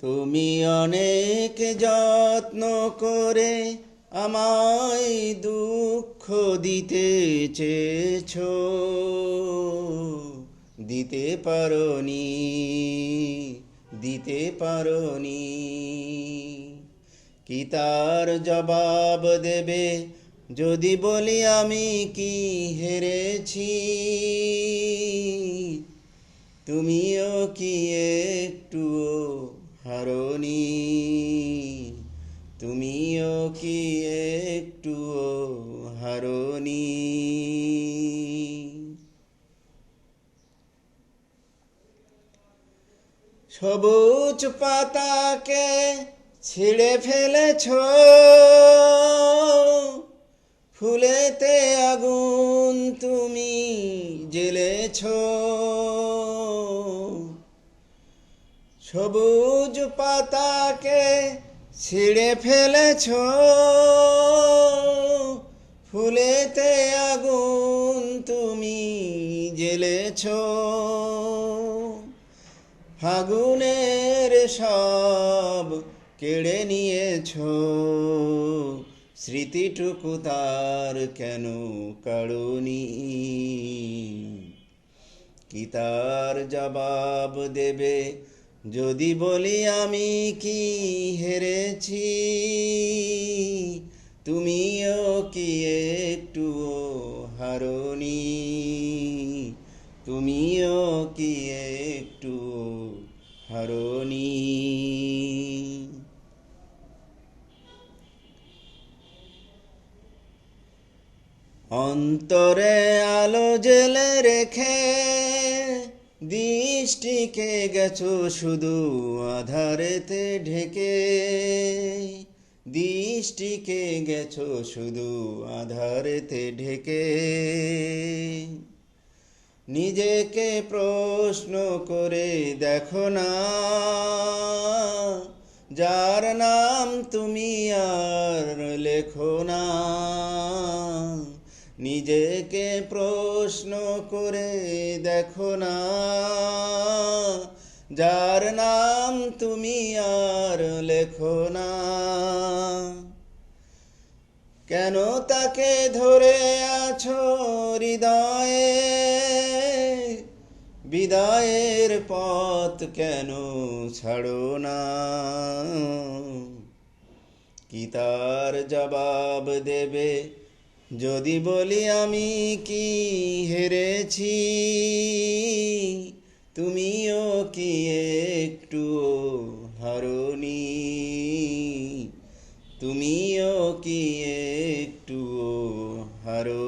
তুমি অনেক যত্ন করে আমায় দুঃখ দিতে চেয়েছ। দিতে পারনি দিতে পারনি। কি তার জবাব দেবে যদি বলি আমি কি হেরেছি? তুমিও কি একটুও হারনি তুমিও কি একটুও হারনি? সবুজ পাতাকে ছিঁড়ে ফেলেছ ফুলেতে আগুন তুমি জ্বেলেছ। সবুজ পাতাকে ছিঁড়ে ফেলেছ। ফুলেতে আগুন তুমি জ্বেলেছ। ফাগুনের সব কেড়ে নিয়েছ। স্মৃতিটুকু তার কেন কারণি কি তার জবাব দেবে যদি বলি আমি কি হেরেছি, তুমিও কি একটুও হারনি, তুমিও কি একটু হারনি। অন্তরে আলো জেলে রেখে দৃষ্টিকে গেছো শুধু আধারেতে ঢেকে। দৃষ্টিকে গেছো শুধু আধারেতে ঢেকে। নিজেকে প্রশ্ন করে দেখো না, যার নাম তুমি আর লেখো না। নিজেকে প্রশ্ন করে দেখো না। যার নাম তুমি আর লেখো না। কেন তাকে ধরে আছো হৃদয়ে? বিদায়ের পথ কেন ছাড়ো না? কি তার জবাব দেবে যদি বলি আমি কি হেরেছি তুমিও কি একটু হারনি তুমিও কি একটু হারো